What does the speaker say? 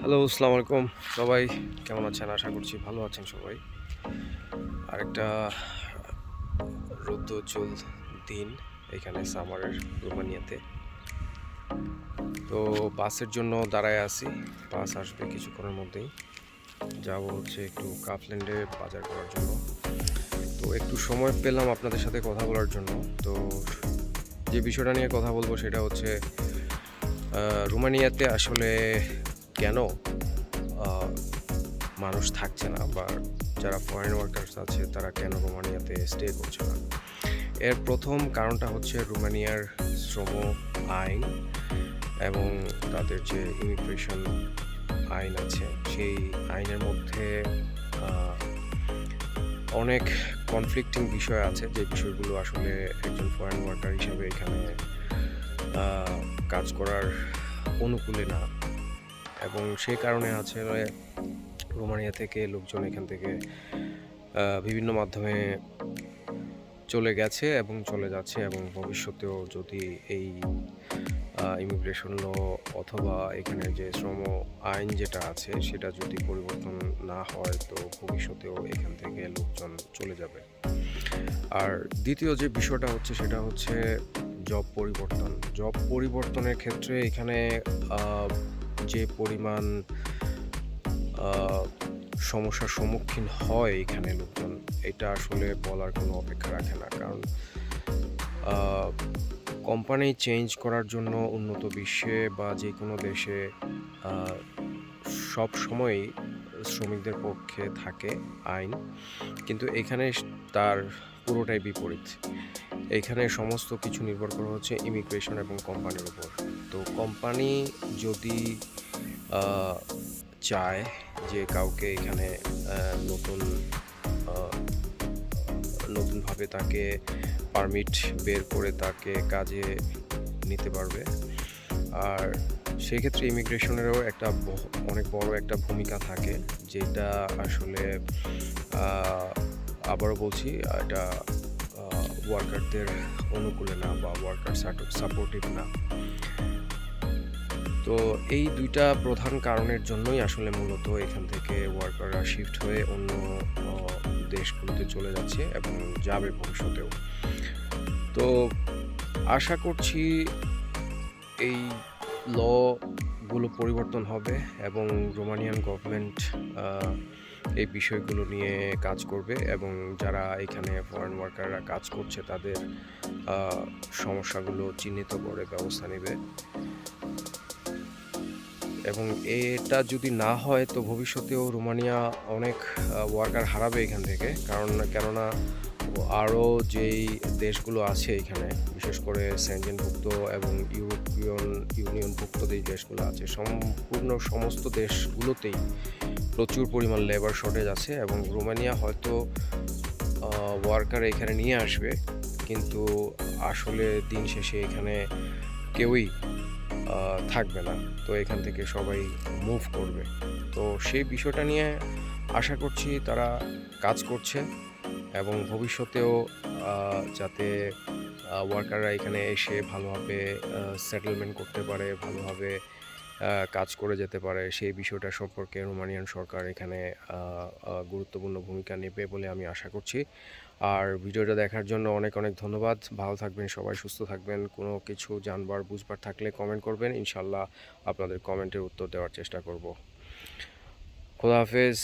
Hello আসসালামু আলাইকুম সবাই কেমন আছেন? আশা করছি ভালো আছেন সবাই। আরেকটা রৌদ্রোজ্জ্বল দিন এখানে সামারের রোমানিয়াতে তো বাসের জন্য দাঁড়ায় আছি। বাস আসবে কিছুক্ষণের মধ্যেই। যাব হচ্ছে একটু কাফল্যান্ডে বাজার করার জন্য। তো একটু সময় পেলাম আপনাদের সাথে কথা বলার জন্য। তো যে বিষয়টা নিয়ে কথা বলব সেটা হচ্ছে রোমানিয়াতে আসলে কেন মানুষ থাকছে না বা যারা ফরেন ওয়ার্কার্স আছে, তারা কেন রোমানিয়াতে স্টে করছে না? এর প্রথম কারণটা হচ্ছে রোমানিয়ার শ্রম আইন এবং তাদের যে ইমিগ্রেশন আইন আছে। সেই আইনের মধ্যে অনেক কনফ্লিক্টিং বিষয় আছে যে বিষয়গুলো আসলে একজন ফরেন ওয়ার্কার হিসেবে এখানে কাজ করার অনুকূলে না। এবং সে কারণে আছে রোমানিয়া থেকে লোকজন এখান থেকে বিভিন্ন মাধ্যমে চলে গেছে এবং চলে যাচ্ছে এবং ভবিষ্যতেও যদি এই ইমিগ্রেশন ল অথবা এখানে যে শ্রম আইন যেটা আছে সেটা যদি পরিবর্তন না হয়, তো ভবিষ্যতেও এখান থেকে লোকজন চলে যাবে। আর দ্বিতীয় যে বিষয়টা হচ্ছে সেটা হচ্ছে জব পরিবর্তন। জব পরিবর্তনের ক্ষেত্রে এখানে যে পরিমাণ সমস্যার সম্মুখীন হয় এখানে লোকজন, এটা আসলে বলার কোনো অপেক্ষা রাখে না। কারণ কোম্পানি চেঞ্জ করার জন্য উন্নত বিশ্বে বা যে কোনো দেশে সব সময়ই শ্রমিকদের পক্ষে থাকে আইন, কিন্তু এখানে তার পুরোটাই বিপরীত। এখানে সমস্ত কিছু নির্ভর করা হচ্ছে ইমিগ্রেশন এবং কোম্পানির উপর। তো কোম্পানি যদি চায় যে কাউকে এখানে নতুন নতুনভাবে তাকে পারমিট বের করে তাকে কাজে নিতে পারবে। আর সেক্ষেত্রে ইমিগ্রেশনেরও একটা অনেক বড় একটা ভূমিকা থাকে, যেটা আসলে আবারও বলছি, এটা ওয়ার্কারদের অনুকূলে না বা ওয়ার্কার সাপোর্টিভ না। তো এই দুইটা প্রধান কারণের জন্যই আসলে মূলত এখান থেকে ওয়ার্কাররা শিফট হয়ে অন্য দেশগুলোতে চলে যাচ্ছে এবং যাবে ভবিষ্যতেও। তো আশা করছি এই লগুলো পরিবর্তন হবে এবং রোমানিয়ান গভর্নমেন্ট এই বিষয়গুলো নিয়ে কাজ করবে এবং যারা এখানে ফরেন ওয়ার্কাররা কাজ করছে, তাদের সমস্যাগুলো চিহ্নিত করে ব্যবস্থা নেবে। এবং এটা যদি না হয়, তো ভবিষ্যতেও রোমানিয়া অনেক ওয়ার্কার হারাবে এখান থেকে। কারণ, কেননা আরও যেই দেশগুলো আছে এখানে, বিশেষ করে স্যানজেনভুক্ত এবং ইউরোপিয়ন ইউনিয়নভুক্ত যেই দেশগুলো আছে। সম্পূর্ণ সমস্ত দেশগুলোতেই প্রচুর পরিমাণ লেবার শর্টেজ আছে এবং রোমানিয়া হয়তো ওয়ার্কার এখানে নিয়ে আসবে, কিন্তু আসলে দিন শেষে এখানে কেউই থাকবে না। তো এখান থেকে সবাই মুভ করবে। তো সেই বিষয়টা নিয়ে আশা করছি তারা কাজ করছে এবং ভবিষ্যতেও যাতে ওয়ার্কাররা এখানে এসে ভালোভাবে সেটেলমেন্ট করতে পারে, ভালোভাবে কাজ করে যেতে পারে। সেই বিষয়টা সম্পর্কে রোমানিয়ান সরকার এখানে গুরুত্বপূর্ণ ভূমিকা নেবে বলে আমি আশা করছি। আর ভিডিওটা দেখার জন্য অনেক অনেক ধন্যবাদ। ভালো থাকবেন সবাই, সুস্থ থাকবেন। কোনো কিছু জানবার, বুঝবার থাকলে কমেন্ট করবেন। ইনশাল্লাহ আপনাদের কমেন্টের উত্তর দেওয়ার চেষ্টা করব। খোদা হাফেজ।